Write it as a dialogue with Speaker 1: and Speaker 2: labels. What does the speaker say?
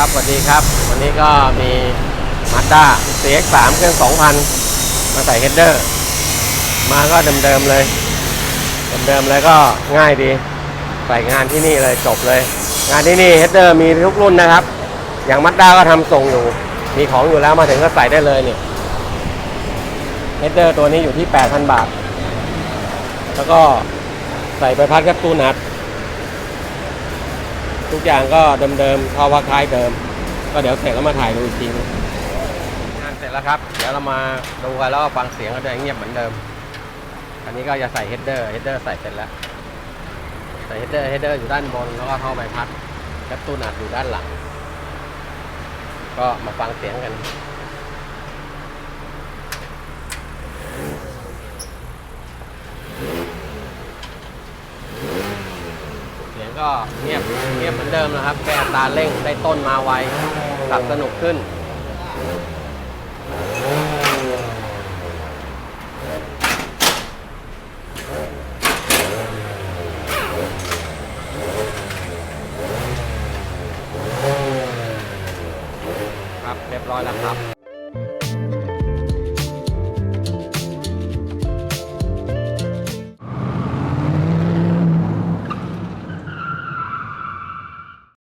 Speaker 1: ครับสวัสดีครับ วันนี้ก็มีมาด้า CX3 เครื่อง 2,000 มาใส่เฮดเดอร์ มาก็เดิมๆเลย เดิมๆเลยก็ง่ายดี ใส่งานที่นี่เลยจบเลย งานที่นี่เฮดเดอร์มีทุกรุ่นนะครับ อย่างมัดด้าก็ทำส่งอยู่ มีของอยู่แล้วมาถึงก็ใส่ได้เลยเนี่ยเฮดเดอร์ตัวนี้อยู่ที่ 8,000 บาท แล้วก็ใส่ใบพัดแคปซูลนัด ทุกอย่างก็เดิมๆท่อพักท้ายเดิม ก็เดี๋ยวเสร็จแล้วมาถ่ายดูอีกทีนึงงานเสร็จแล้วครับ เดี๋ยวเรามาดูกันแล้วก็ฟังเสียงก็จะเงียบเหมือนเดิม อันนี้ก็จะใส่เฮดเดอร์เฮดเดอร์ใส่เสร็จแล้ว ใส่เฮดเดอร์เฮดเดอร์อยู่ด้านบนแล้วก็ท่อใบพัดแคปตูนอัดอยู่ด้านหลัง ก็มาฟังเสียงกัน เสียง ก็เงียบเงียบเหมือนเดิมนะครับ แค่ตาเร่งได้ต้นมาไวขับสนุกขึ้น ครับเรียบร้อยแล้วครับ